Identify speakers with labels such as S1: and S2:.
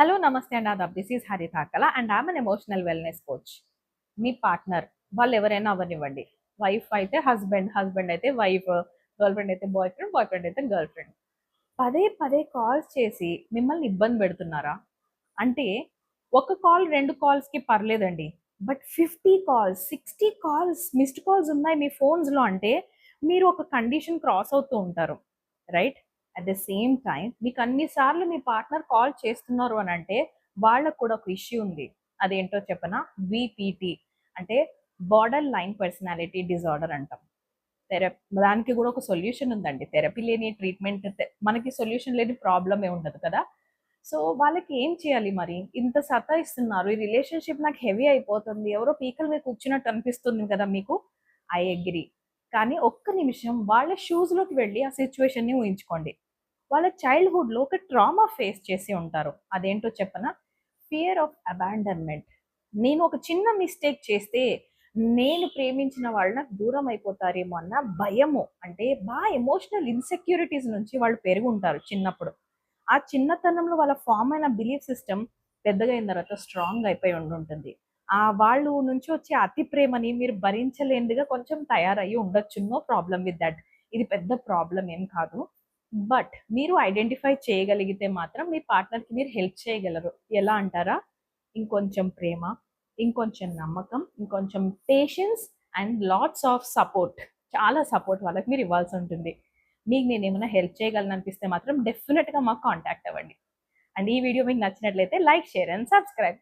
S1: Hello నమస్తే and. Aadab this is Hari Thakala and I'm an emotional wellness coach. Me partner వాళ్ళు ఎవరైనా అవనివ్వండి wife అయితే హస్బెండ్ హస్బెండ్ అయితే వైఫ్ గర్ల్ ఫ్రెండ్ అయితే బాయ్ ఫ్రెండ్ బాయ్ ఫ్రెండ్ అయితే గర్ల్ ఫ్రెండ్ పదే పదే కాల్స్ చేసి మిమ్మల్ని ఇబ్బంది పెడుతున్నారా? అంటే ఒక కాల్ రెండు కాల్స్కి పర్లేదండి. But fifty calls sixty calls missed calls ఉన్నాయి మీ ఫోన్స్లో అంటే మీరు ఒక కండిషన్ క్రాస్ అవుతూ ఉంటారు. Right? At the same time మీకు అన్నిసార్లు మీ పార్ట్నర్ కాల్ చేస్తున్నారు అని అంటే వాళ్ళకు కూడా ఒక ఇష్యూ ఉంది. అదేంటో చెప్పనా? విపిటి అంటే బార్డర్ లైన్ పర్సనాలిటీ డిజార్డర్ అంటాం. థెరపీ దానికి కూడా ఒక సొల్యూషన్ ఉందండి. థెరపీ లేని ట్రీట్మెంట్ మనకి సొల్యూషన్ లేని ప్రాబ్లం ఏ ఉండదు కదా? సో వాళ్ళకి ఏం చేయాలి మరి? ఇంత సతాయిస్తున్నారు. ఈ రిలేషన్షిప్ నాకు హెవీ అయిపోతుంది. ఎవరో పీకల మీద కూర్చున్నట్టు అనిపిస్తుంది కదా మీకు? ఐ అగ్రి కానీ ఒక్క నిమిషం వాళ్ళ షూస్లోకి వెళ్ళి ఆ సిచ్యువేషన్ని ఊహించుకోండి. వాళ్ళ చైల్డ్హుడ్లో ఒక ట్రామా ఫేస్ చేసి ఉంటారు. అదేంటో చెప్పన? ఫియర్ ఆఫ్ అబాండన్మెంట్ నేను ఒక చిన్న మిస్టేక్ చేస్తే నేను ప్రేమించిన వాళ్ళు నాకు దూరం అయిపోతారేమో అన్న భయము. అంటే బాగా ఎమోషనల్ ఇన్సెక్యూరిటీస్ నుంచి వాళ్ళు పెరిగి ఉంటారు చిన్నప్పుడు. ఆ చిన్నతనంలో వాళ్ళ ఫామ్ అయిన బిలీఫ్ సిస్టమ్ పెద్దగా అయిన తర్వాత స్ట్రాంగ్ అయిపోయి ఉండుంటుంది. ఆ వాళ్ళు నుంచి వచ్చే అతి ప్రేమని మీరు భరించలేనిదిగా కొంచెం తయారయ్యి ఉండొచ్చు. నో ప్రాబ్లం విత్ దట్ ఇది పెద్ద ప్రాబ్లం ఏం కాదు. బట్ మీరు ఐడెంటిఫై చేయగలిగితే మాత్రం మీ పార్ట్నర్కి మీరు హెల్ప్ చేయగలరు. ఎలా అంటారా? ఇంకొంచెం ప్రేమ ఇంకొంచెం నమ్మకం ఇంకొంచెం patience and lots of support చాలా సపోర్ట్ వాళ్ళకి మీరు ఇవ్వాల్సి ఉంటుంది. మీకు నేను ఏమైనా హెల్ప్ చేయగలను అనిపిస్తే మాత్రం డెఫినెట్గా మాకు కాంటాక్ట్ అవ్వండి. అండ్ ఈ వీడియో మీకు నచ్చినట్లయితే లైక్ షేర్ అండ్ సబ్స్క్రైబ్